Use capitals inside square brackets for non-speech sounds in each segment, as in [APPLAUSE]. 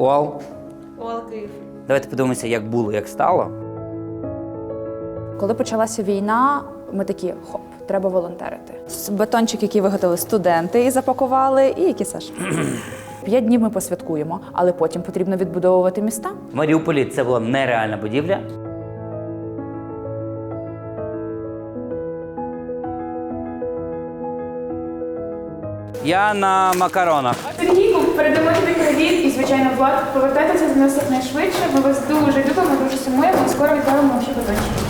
УАЛ. УАЛ Київ. Давайте подивимося, як було, як стало. Коли почалася війна, ми такі хоп, треба волонтерити. Бетончик, який виготовили студенти і запакували, і які Саш. [CLEARS THROAT] П'ять днів ми посвяткуємо, але потім потрібно відбудовувати міста. В Маріуполі це була нереальна будівля. Я на макаронах. Передамо тобі привіт і, звичайно, Влад, повертайтеся з нас якнайшвидше. Ми вас дуже любимо, дуже сумуємо і скоро відправимо ваші батончики.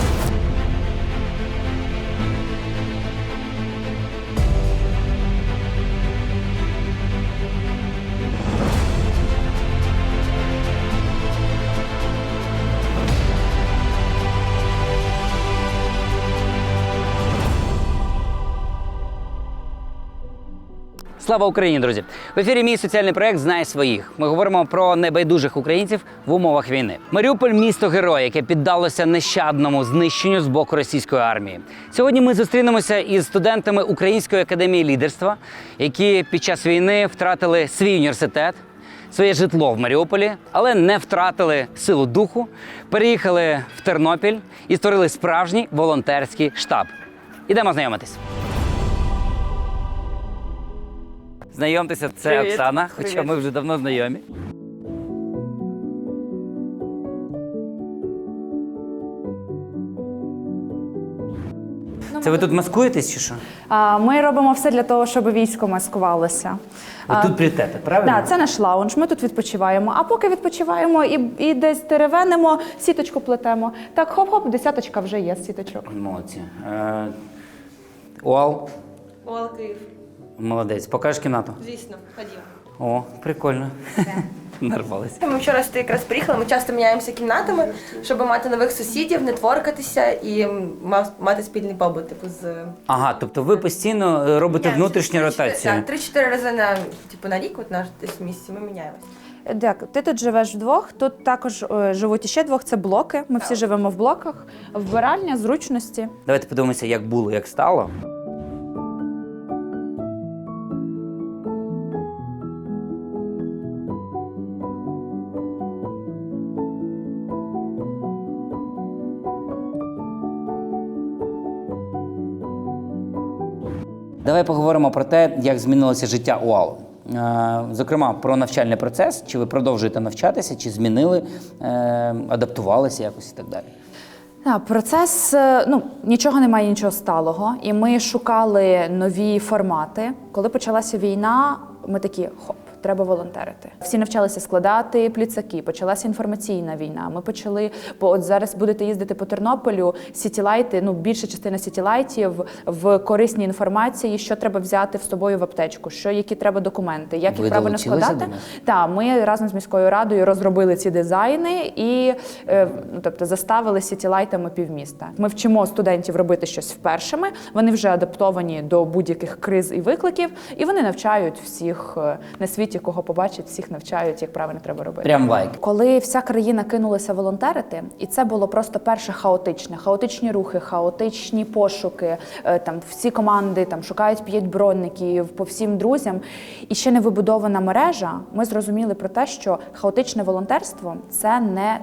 Слава Україні, друзі! В ефірі мій соціальний проект Знай своїх. Ми говоримо про небайдужих українців в умовах війни. Маріуполь місто герой, яке піддалося нещадному знищенню з боку російської армії. Сьогодні ми зустрінемося із студентами Української академії лідерства, які під час війни втратили свій університет. Своє житло в Маріуполі, але не втратили силу духу, переїхали в Тернопіль і створили справжній волонтерський штаб. Ідемо знайомитись. Знайомтеся, це Привіт. Оксана, хоча Привіт. ми вже давно знайомі. Це ви тут маскуєтесь чи що? А, Ми робимо все для того, щоб військо маскувалося. Ви тут плітете, правильно? Так, це наш лаунж. Ми тут відпочиваємо. А поки відпочиваємо і, і десь теревенимо, сіточку плетемо. Так, хоп-хоп, десяточка вже є з сіточок. Молодці. Е, Уал, УАЛ Київ. Молодець. Покажеш кімнату? Звісно, ходімо. О, прикольно. [LAUGHS] Нарвалися. Ми вчора сюди якраз приїхали, ми часто міняємося кімнатами, щоб мати нових сусідів, нетворкатися і мати спільний побут, типу, з Ага, тобто ви постійно е, робите внутрішню Три- ротацію. Так, три-чотири рази на типу на рік, от наш десь місяці, ми міняємося. Дякую. Ти тут живеш вдвох. Тут також е, живуть іще двох. Це блоки. Ми всі живемо в блоках. Вбиральня, зручності. Давайте подивимося, як було, як стало. Давай поговоримо про те, як змінилося життя УАЛ. Е, Зокрема, про навчальний процес. Чи ви продовжуєте навчатися, чи змінили, е, адаптувалися якось і так далі. Процес е, ну нічого немає, нічого сталого. І ми шукали нові формати. Коли почалася війна, ми такі. Треба волонтерити. Всі навчалися складати пліцаки. Почалася інформаційна війна. Ми почали, бо от зараз будете їздити по Тернополю. Сітілайти, ну більша частина сітілайтів в корисній інформації, що треба взяти з собою в аптечку, що які треба документи, як їх правильно складати. Так, ми разом з міською радою розробили ці дизайни і е, ну, тобто заставили сітілайтами півміста. Ми вчимо студентів робити щось впершими. Вони вже адаптовані до будь-яких криз і викликів, і вони навчають всіх е, на світі, кого побачать, всіх навчають, як правильно треба робити. Прям лайк. Коли вся країна кинулася волонтерити, і це було просто перше хаотичне, хаотичні рухи, хаотичні пошуки. е, Там всі команди там шукають п'ять бронників по всім друзям. І ще не вибудована мережа. Ми зрозуміли про те, що хаотичне волонтерство це не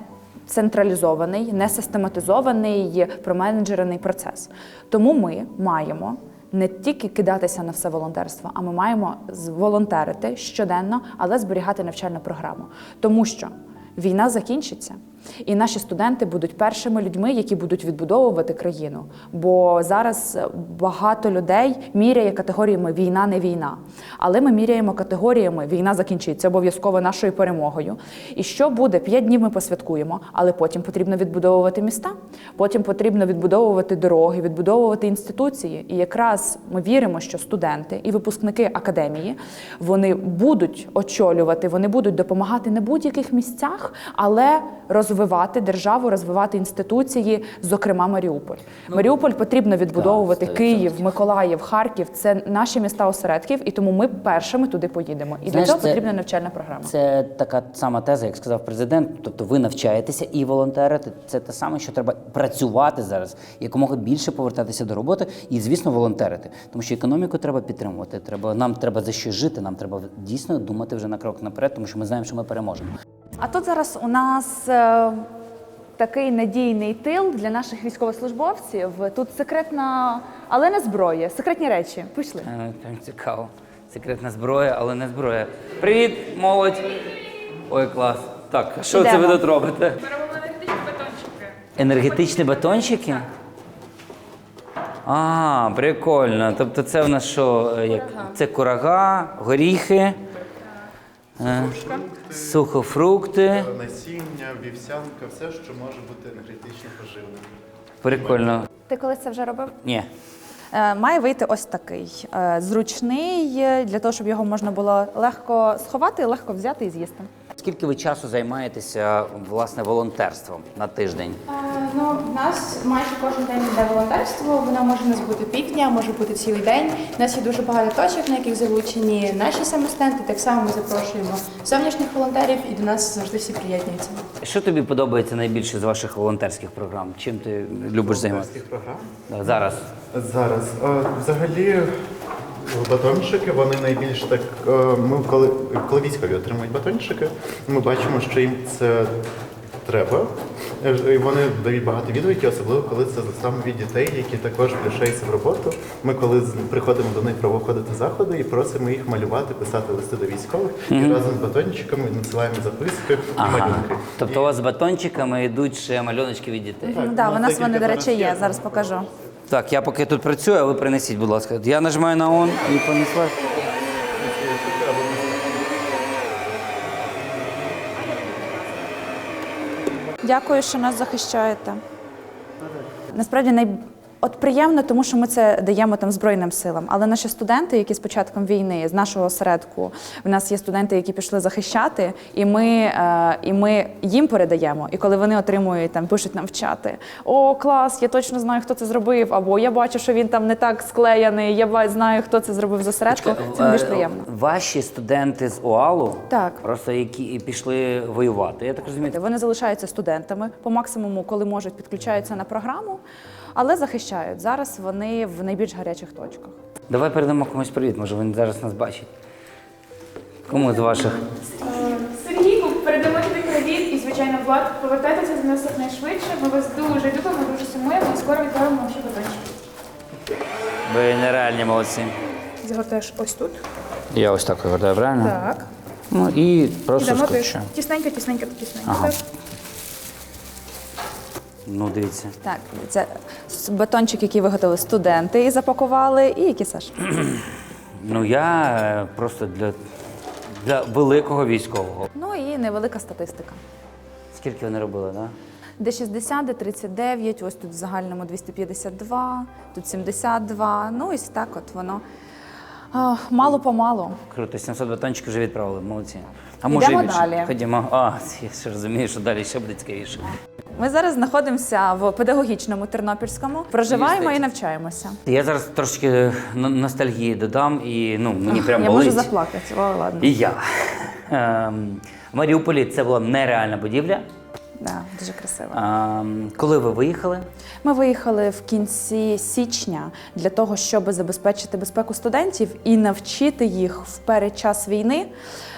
централізований, не систематизований, променеджерений процес. Тому ми маємо не тільки кидатися на все волонтерство, а ми маємо зволонтерити волонтерити щоденно, але зберігати навчальну програму. Тому що війна закінчиться, і наші студенти будуть першими людьми, які будуть відбудовувати країну. Бо зараз багато людей міряє категоріями війна, не війна. Але ми міряємо категоріями війна закінчиться обов'язково нашою перемогою. І що буде? П'ять днів ми посвяткуємо, але потім потрібно відбудовувати міста, потім потрібно відбудовувати дороги, відбудовувати інституції. І якраз ми віримо, що студенти і випускники академії вони будуть очолювати, вони будуть допомагати на будь-яких місцях, але розвивати державу, розвивати інституції, зокрема Маріуполь. Маріуполь потрібно відбудовувати так, Київ, Миколаїв, Харків. Це наші міста осередків, і тому ми першими туди поїдемо. І Знаєш, для цього це- потрібна навчальна програма. Це така сама теза, як сказав президент. Тобто ви навчаєтеся і волонтерите. Це те саме, що треба працювати зараз, якомога більше повертатися до роботи і, звісно, волонтерити. Тому що економіку треба підтримувати. Треба нам треба за що жити. Нам треба дійсно думати вже на крок наперед, тому що ми знаємо, що ми переможемо. А тут зараз у нас е, такий надійний тил для наших військовослужбовців. Тут секретна, але не зброя, секретні речі. Пішли. Е, Прям цікаво. Секретна зброя, але не зброя. Привіт, молодь! Ой, клас. Так, а що це ви тут робите? Робимо енергетичні батончики. Енергетичні батончики? А, прикольно. Тобто це в нас що? е, Як? Це курага, горіхи, е, сухофрукти. Насіння, вівсянка, все, що може бути енергетично поживним. Прикольно. Ти колись це вже робив? Ні. Е, Має вийти ось такий е, зручний е, для того, щоб його можна було легко сховати, легко взяти і з'їсти. Скільки ви часу займаєтеся власне волонтерством на тиждень? А, Ну, в нас майже кожен день йде волонтерство. Воно може у нас бути півдня, може бути цілий день. У нас є дуже багато точок, на яких залучені наші самостенти. Так само ми запрошуємо зовнішніх волонтерів, і до нас завжди всі приєднуються. Що тобі подобається найбільше з ваших волонтерських програм? Чим ти любиш займатися? Програм. Да, Зараз. Зараз. А, взагалі, батончики, вони найбільш так. е, Ми коли, коли військові отримують батончики, ми бачимо, що їм це треба. Е, І вони дають багато відгуків, особливо коли це саме від дітей, які також включаються в роботу. Ми коли приходимо до них проводити заходи і просимо їх малювати, писати листи до військових і разом з батончиками надсилаємо записки і малюнки. Тобто у вас з батончиками йдуть ще мальоночки від дітей. Так, да, у у нас вони, до речі, є. є. Зараз покажу. Так, я поки тут працюю, а ви принесіть, будь ласка. Я нажимаю на он і понесла. Дякую, що нас захищаєте. Насправді най... От приємно, тому що ми це даємо там Збройним силам. Але наші студенти, які з початком війни, з нашого осередку, в нас є студенти, які пішли захищати, і ми, е, і ми їм передаємо. І коли вони отримують там, пишуть нам в чати: О, клас, я точно знаю, хто це зробив, або я бачу, що він там не так склеєний, я знаю, хто це зробив з осередку. Це більш Е, приємно. Ваші студенти з ОАЛу, Так. просто які пішли воювати. Я так розумію. Вони залишаються студентами по максимуму, коли можуть, підключаються на програму, але захищають. Зараз вони в найбільш гарячих точках. Давай передамо комусь привіт, може він зараз нас бачить. Кому з ваших? Сергійку, передамо тобі привіт і, звичайно, Влад, повертайтеся до нас якнайшвидше. Ми вас дуже любимо, дуже сумуємо і скоро відправимо ваші батончики. Ви нереальні молодці. Загортаєш ось тут. Я ось так вигортаю, правильно? Так. Ну і просто скотчу. Тісненько, тісненько, тісненько. Ага. Так. Ну, дивіться. Так, це батончик, який виготовили студенти і запакували, і які Саш? [CLEARS THROAT] Ну я е, просто для, для великого військового. Ну і невелика статистика. Скільки вони робили, так? Да? Де 60, де 39, ось тут в загальному 252, тут 72. Ну, ось так от воно. А, мало помалу. Круто, 700 батончиків вже відправили, молодці. А Йдемо може і більше. далі. Ходімо. А, я ще розумію, що далі ще буде цікавіше. Ми зараз знаходимося в педагогічному Тернопільському, проживаємо і навчаємося. Я зараз трошки на- ностальгії додам, і ну, мені прям Я болить. можу заплакати. О, ладно. І я. Ем, в Маріуполі це була нереальна будівля. Да, дуже красиво. Ем, коли ви виїхали? Ми виїхали в кінці січня для того, щоб забезпечити безпеку студентів і навчити їх в передчас війни.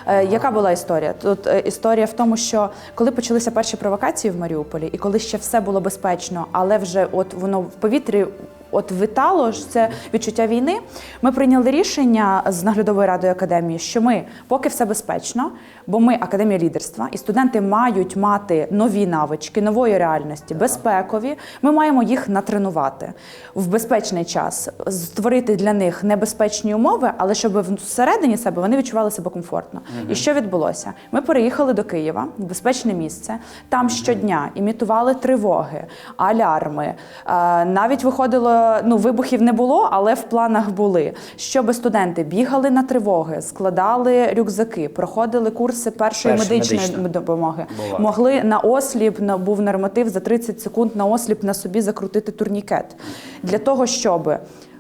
Е, Яка була історія? Тут е, історія в тому, що коли почалися перші провокації в Маріуполі, і коли ще все було безпечно, але вже от воно в повітрі. От витало ж це відчуття війни. Ми прийняли рішення з наглядовою радою академії, що ми, поки все безпечно, бо ми академія лідерства, і студенти мають мати нові навички, нової реальності, безпекові. Ми маємо їх натренувати в безпечний час, створити для них небезпечні умови, але щоб всередині себе вони відчували себе комфортно. І що відбулося? Ми переїхали до Києва в безпечне місце. Там щодня імітували тривоги, алярми. Е, Навіть виходило, ну вибухів не було, але в планах були. Щоб студенти бігали на тривоги, складали рюкзаки, проходили курси першої Першої медичної допомоги. Була. Могли на осліп, на був норматив за 30 секунд на осліп на собі закрутити турнікет. Для того, щоб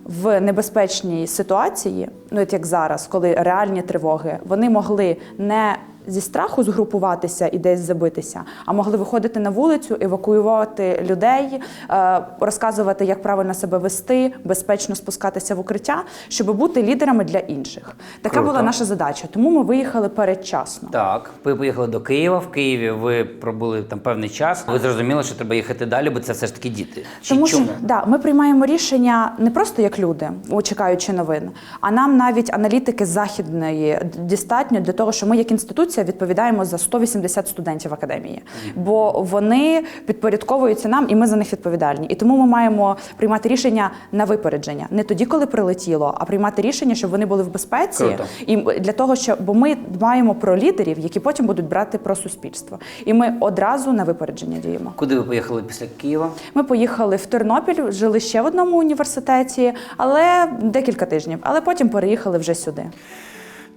в небезпечній ситуації, ну от як зараз, коли реальні тривоги, вони могли не зі страху згрупуватися і десь забитися, а могли виходити на вулицю, евакуювати людей, е, розказувати, як правильно себе вести, безпечно спускатися в укриття, щоб бути лідерами для інших. Така Круто. була наша задача. Тому ми виїхали передчасно. Так, ви поїхали до Києва. В Києві ви пробули там певний час. Ви зрозуміли, що треба їхати далі, бо це все ж таки діти. Чи Тому чому? що да, ми приймаємо рішення не просто як люди, чекаючи новин, а нам навіть аналітики західної достатньо для того, що ми як інституція відповідаємо за 180 студентів академії, бо вони підпорядковуються нам, і ми за них відповідальні. І тому ми маємо приймати рішення на випередження, не тоді, коли прилетіло, а приймати рішення, щоб вони були в безпеці, Круто. і для того, що бо ми дбаємо про лідерів, які потім будуть брати про суспільство, і ми одразу на випередження діємо. Куди ви поїхали після Києва? Ми поїхали в Тернопіль, жили ще в одному університеті, але декілька тижнів. Але потім переїхали вже сюди.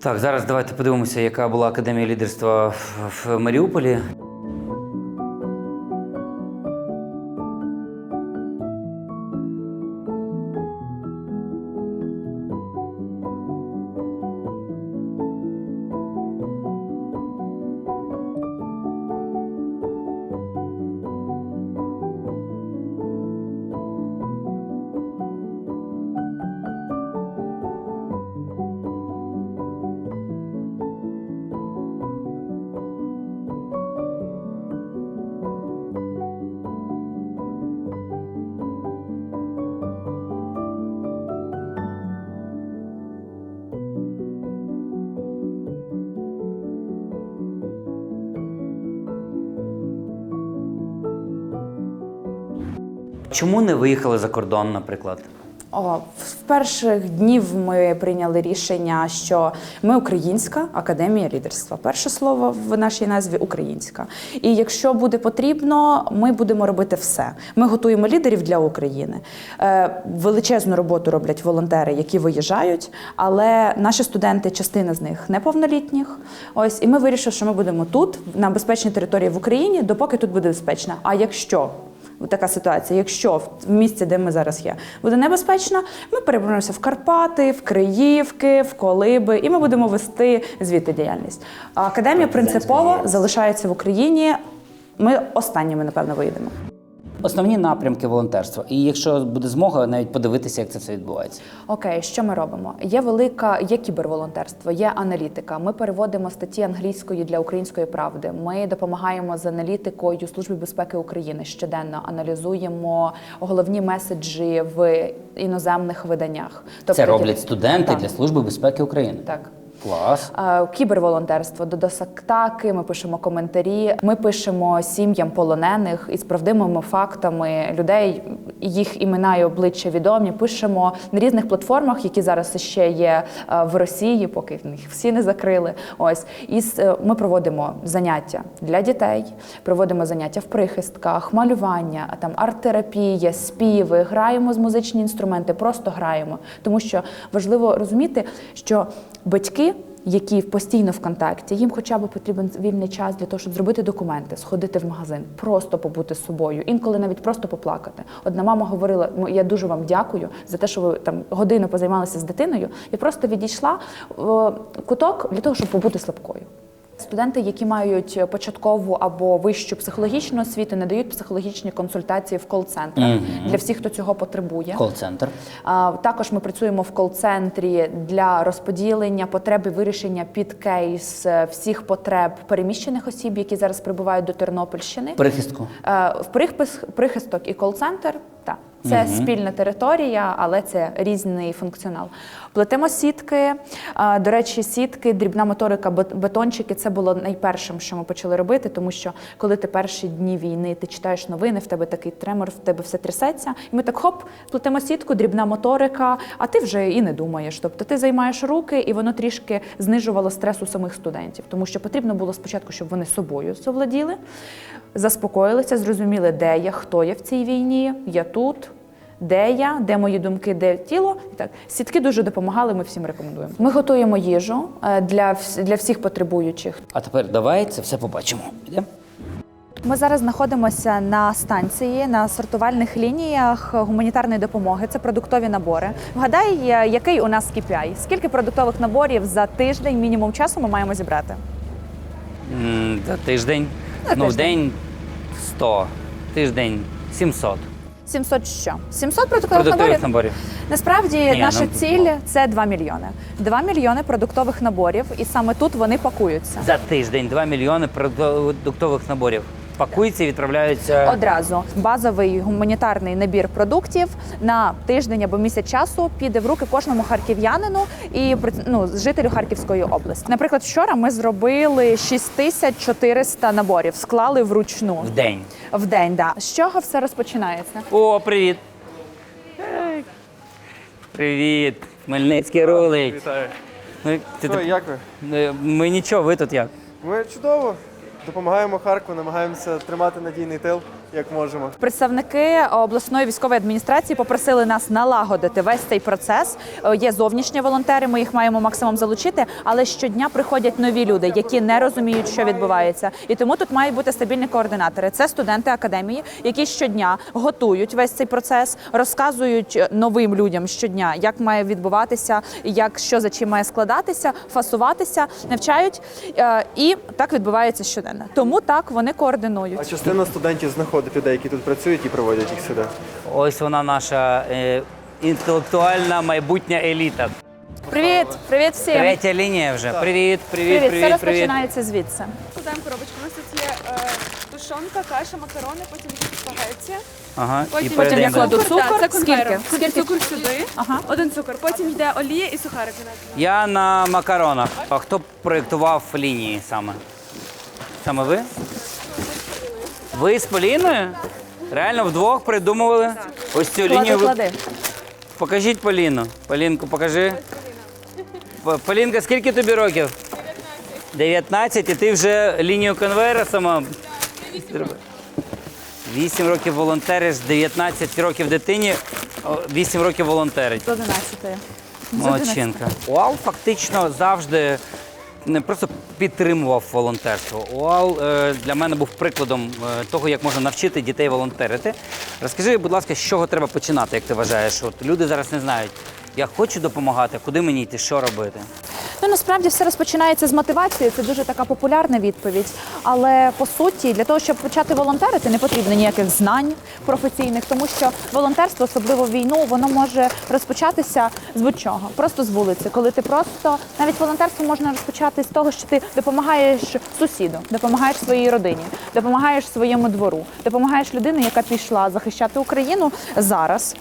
Так, зараз давайте подивимося, яка була академія лідерства в, Маріуполі. Чому не виїхали за кордон, наприклад? О, в перших днів ми прийняли рішення, що ми українська академія лідерства. Перше слово в нашій назві українська. І якщо буде потрібно, ми будемо робити все. Ми готуємо лідерів для України. Е, величезну роботу роблять волонтери, які виїжджають, але наші студенти, частина з них неповнолітніх. Ось і ми вирішили, що ми будемо тут, на безпечній території в Україні, допоки тут буде безпечно. А якщо така ситуація. Якщо в місці, де ми зараз є, буде небезпечно, ми переберемося в Карпати, в Криївки, в Колиби, і ми будемо вести звідти діяльність. Академія принципово залишається в Україні. Ми останніми, напевно, виїдемо. Основні напрямки волонтерства. І якщо буде змога, навіть подивитися, як це все відбувається. Окей, що ми робимо? Є велика, є кіберволонтерство, є аналітика. Ми переводимо статті англійської для української правди. Ми допомагаємо з аналітикою Служби безпеки України щоденно аналізуємо головні меседжі в іноземних виданнях. Тобто це роблять студенти Так. для Служби безпеки України. Так. Клас. Кіберволонтерство до досактаки. Ми пишемо коментарі. Ми пишемо сім'ям полонених із правдивими фактами людей. Їх імена і обличчя відомі. Пишемо на різних платформах, які зараз ще є е, в Росії, поки їх всі не закрили. Ось і е, ми проводимо заняття для дітей, проводимо заняття в прихистках, малювання, а там арт-терапія, співи, граємо з музичні інструменти, просто граємо. Тому що важливо розуміти, що батьки. Які постійно в контакті, їм хоча б потрібен вільний час для того, щоб зробити документи, сходити в магазин, просто побути з собою, інколи навіть просто поплакати. Одна мама говорила: «М, я дуже вам дякую за те, що ви там годину позаймалися з дитиною. Я просто відійшла в куток для того, щоб побути слабкою. Студенти, які мають початкову або вищу психологічну освіту, надають психологічні консультації в кол-центрах для всіх, хто цього потребує. Кол-центр. Також ми працюємо в кол-центрі для розподілення потреб і вирішення під кейс е, всіх потреб переміщених осіб, які зараз прибувають до Тернопільщини. Прихистку. Е, В прихисток і кол-центр. Так, це спільна територія, але це різний функціонал. Плетемо сітки. До речі, сітки, дрібна моторика, бет- бетончики це було найпершим, що ми почали робити, тому що коли ти перші дні війни, ти читаєш новини, в тебе такий тремор, в тебе все трясеться. І ми так хоп, плетемо сітку, дрібна моторика, а ти вже і не думаєш. Тобто ти займаєш руки, і воно трішки знижувало стрес у самих студентів, тому що потрібно було спочатку, щоб вони собою совладіли, заспокоїлися, зрозуміли, де я, хто я в цій війні, я тут. Де я, де мої думки, де тіло. І так сітки дуже допомагали. Ми всім рекомендуємо. Ми готуємо їжу е, для, для всіх потребуючих. А тепер давай це все побачимо. Йдемо? Ми зараз знаходимося на станції на сортувальних лініях гуманітарної допомоги. Це продуктові набори. Вгадай, е, який у нас KPI? Скільки продуктових наборів за тиждень мінімум часу ми маємо зібрати? За тиждень. На ну, тиждень. день 100, тиждень 700 700 що? 700 продуктових продуктових наборів? наборів. Насправді Ні, наша ну, ціль це 2 мільйони. 2 мільйони продуктових наборів, і саме тут вони пакуються. За тиждень 2 мільйони продуктових наборів. Пакуються і відправляються. Одразу базовий гуманітарний набір продуктів на тиждень або місяць часу піде в руки кожному харків'янину і ну, жителю Харківської області. Наприклад, вчора ми зробили 6400 наборів, склали вручну в день. в день. Да. З чого все розпочинається? О, привіт. Привіт. Хмельницький рулить. Вітаю. Ну, ти, Що, як ви? Ми нічого, ви тут як? Ми чудово. Допомагаємо Харкову, намагаємося тримати надійний тил, як можемо. Представники обласної військової адміністрації попросили нас налагодити весь цей процес. Е, Є зовнішні волонтери, ми їх маємо максимум залучити, але щодня приходять нові люди, які не розуміють, що відбувається. І тому тут мають бути стабільні координатори. Це студенти академії, які щодня готують весь цей процес, розказують е, новим людям щодня, як має відбуватися, як що за чим має складатися, фасуватися, навчають. Е, І так відбувається щоденно. Тому так вони координують. А частина студентів знаходить людей, які тут працюють і приводять їх сюди. Ось вона наша е, інтелектуальна майбутня еліта. Привіт, привіт всім. Третя лінія вже. Привіт, привіт, Привіт, привіт, все привіт. розпочинається звідси. Складаємо коробочку. У нас тут є е, тушонка, каша, макарони, потім якісь спагетті. Ага, і Потім Потім передаємо. я кладу Цукор, конвейером. Скільки? Скільки? Цукор сюди, Ага. один цукор. Потім йде олія і сухарики. Я на макаронах. А хто проєктував лінії саме? Саме ви? Ви з Поліною? Реально вдвох придумували ось цю Клади, лінію. Ви- клади. Покажіть Поліну. Полінку, покажи. П- Полінка, скільки тобі років? 19. 19, і ти вже лінію конвейера сама. 8 років волонтериш, 19 років дитині, о, 8 років волонтерить. З 11-ї. Молодчинка. УАЛ фактично завжди не просто підтримував волонтерство. УАЛ е, для мене був прикладом е, того, як можна навчити дітей волонтерити. Розкажи, будь ласка, з чого треба починати, як ти вважаєш? От люди зараз не знають. Я хочу допомагати, куди мені йти, що робити? Ну насправді все розпочинається з мотивації. Це дуже така популярна відповідь. Але по суті, для того, щоб почати волонтерити, не потрібно ніяких знань професійних, тому що волонтерство, особливо війну, воно може розпочатися з будь-чого, просто з вулиці. Коли ти просто навіть волонтерство можна розпочати з того, що ти допомагаєш сусіду, допомагаєш своїй родині, допомагаєш своєму двору, допомагаєш людині, яка пішла захищати Україну зараз.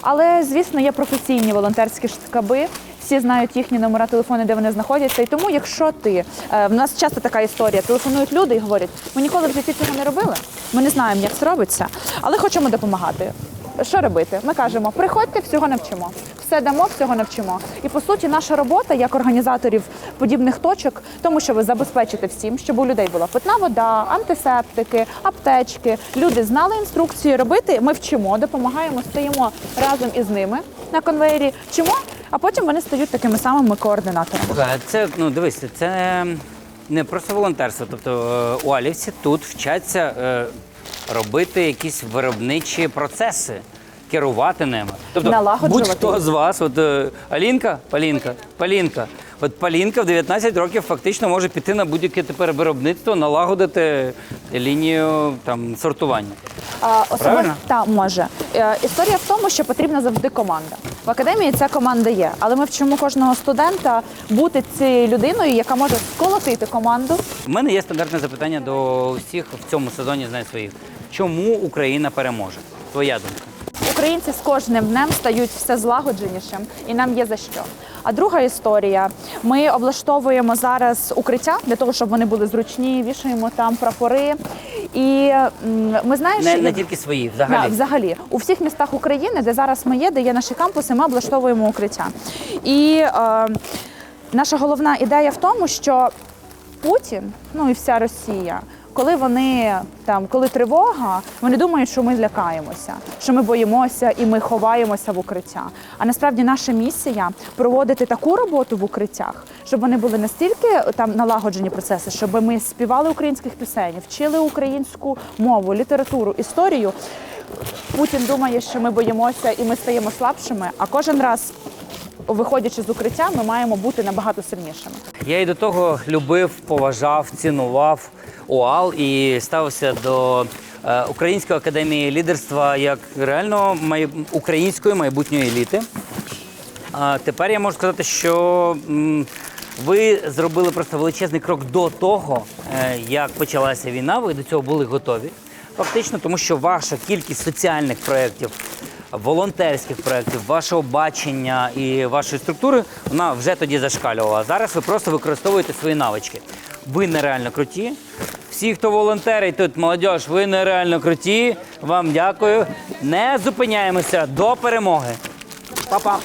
Але звісно, є професійні волонтерські штаби. Всі знають їхні номера телефону, де вони знаходяться. І тому, якщо ти е, в нас часто така історія, телефонують люди і говорять, ми ніколи в житті цього не робили, ми не знаємо, як це робиться, але хочемо допомагати. Що робити? Ми кажемо, приходьте, всього навчимо. Все дамо, всього навчимо. І по суті, наша робота як організаторів подібних точок, тому що ви забезпечите всім, щоб у людей була питна вода, антисептики, аптечки. Люди знали інструкції робити. Ми вчимо, допомагаємо, стоїмо разом із ними на конвейері, вчимо, а потім вони стають такими самими координаторами. Це ну дивись, це не просто волонтерство. Тобто е, уалівці тут вчаться е, робити якісь виробничі процеси, керувати ними. Тобто будь-хто з вас, от е, Алінка, Полінка, Полінка. От Полінка в 19 років фактично може піти на будь-яке тепер виробництво, налагодити лінію там сортування. А, Правильно? та може Е, історія в тому, що потрібна завжди команда. В академії ця команда є, але ми вчимо кожного студента бути цією людиною, яка може сколотити команду. У мене є стандартне запитання до всіх в цьому сезоні знай своїх. Чому Україна переможе? Твоя думка? Українці з кожним днем стають все злагодженішим, і нам є за що. А друга історія: ми облаштовуємо зараз укриття для того, щоб вони були зручні, вішаємо там прапори. І м, ми знаємо, Не, що не тільки свої, Да, взагалі. взагалі у всіх містах України, де зараз ми є, де є наші кампуси, ми облаштовуємо укриття. І е, наша головна ідея в тому, що Путін, ну і вся Росія, коли вони там, коли тривога, вони думають, що ми злякаємося, що ми боїмося і ми ховаємося в укриття. А насправді наша місія проводити таку роботу в укриттях, щоб вони були настільки там налагоджені процеси, щоб ми співали українських пісень, вчили українську мову, літературу, історію. Путін думає, що ми боїмося і ми стаємо слабшими. А кожен раз, виходячи з укриття, ми маємо бути набагато сильнішими. Я і до того любив, поважав, цінував ОАЛ і ставився до е, Української академії лідерства як реально української майбутньої еліти. А тепер я можу сказати, що ви зробили просто величезний крок до того, е, як почалася війна. Ви до цього були готові. Фактично, тому що ваша кількість соціальних проєктів, волонтерських проєктів, вашого бачення і вашої структури, вона вже тоді зашкалювала. Зараз ви просто використовуєте свої навички. Ви нереально круті. Всі, хто волонтерить тут, молодь, ви нереально круті. Вам дякую. Не зупиняємося до перемоги. Па-па!